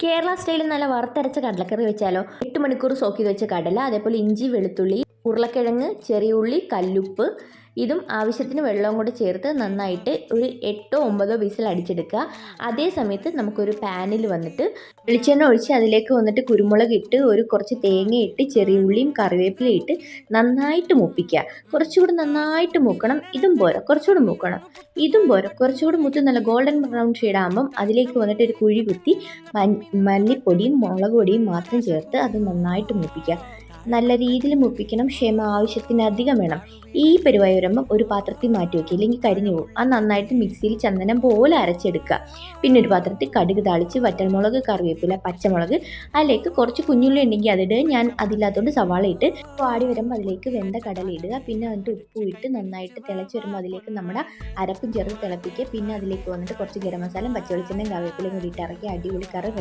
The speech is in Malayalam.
കേരള സ്റ്റൈലിൽ നല്ല വറുത്തരച്ച കടലക്കറി വെച്ചാലോ? എട്ട് മണിക്കൂർ സോക്ക് വെച്ച കടല അതേപോലെ ഇഞ്ചി വെളുത്തുള്ളി ഉരുളക്കിഴങ്ങ് ചെറിയ ഉള്ളി കല്ലുപ്പ് ഇതും ആവശ്യത്തിന് വെള്ളവും കൂടെ ചേർത്ത് നന്നായിട്ട് ഒരു എട്ടോ ഒമ്പതോ വിസിൽ അടിച്ചെടുക്കുക. അതേ സമയത്ത് നമുക്കൊരു പാനിൽ വന്നിട്ട് വെളിച്ചെണ്ണ ഒഴിച്ച് അതിലേക്ക് വന്നിട്ട് കുരുമുളക് ഇട്ട് ഒരു കുറച്ച് തേങ്ങ ഇട്ട് ചെറിയ ഉള്ളിയും കറിവേപ്പിലയും ഇട്ട് നന്നായിട്ട് മൂപ്പിക്കുക. കുറച്ചുകൂടി നന്നായിട്ട് മൂക്കണം. ഇതും പോരാ. കുറച്ചുകൂടി മൂക്കണം. ഇതും പോരാ. കുറച്ചുകൂടി മുത്ത് നല്ല ഗോൾഡൻ ബ്രൗൺ ഷെയ്ഡ് ആകുമ്പം അതിലേക്ക് വന്നിട്ട് ഒരു കുഴി കുത്തി മല്ലിപ്പൊടിയും മുളക് പൊടിയും മാത്രം ചേർത്ത് അത് നന്നായിട്ട് മൂപ്പിക്കുക. നല്ല രീതിയിൽ മുപ്പിക്കണം ക്ഷമ ആവശ്യത്തിനധികം വേണം. ഈ പരിവായി ഒരു പാത്രത്തിൽ മാറ്റി വയ്ക്കുക ഇല്ലെങ്കിൽ കരിഞ്ഞു പോകും. അത് നന്നായിട്ട് മിക്സിയിൽ ചന്ദനം പോലെ അരച്ചെടുക്കുക. പിന്നെ ഒരു പാത്രത്തിൽ കടുക് താളിച്ച് വറ്റൽമുളക് കറിവേപ്പില പച്ചമുളക് അതിലേക്ക് കുറച്ച് കുഞ്ഞുള്ളി ഉണ്ടെങ്കിൽ അതിടുക ഞാൻ അതില്ലാത്തതുകൊണ്ട് സവാള ഇട്ട് വാടി വരുമ്പോൾ അതിലേക്ക് വെന്ത കടല ഇടുക. പിന്നെ അതിന്റെ ഉപ്പും ഇട്ട് നന്നായിട്ട് തിളച്ച് വരുമ്പോൾ അതിലേക്ക് നമ്മുടെ അരപ്പും ചേർത്ത് തിളപ്പിക്കുക. പിന്നെ അതിലേക്ക് വന്നിട്ട് കുറച്ച് ഗരം മസാലയും പച്ചവെളിച്ചെണ്ണയും കറിവേപ്പിലയും കൂടി ഇട്ട് ഇറക്കി അടിപൊളി കറി.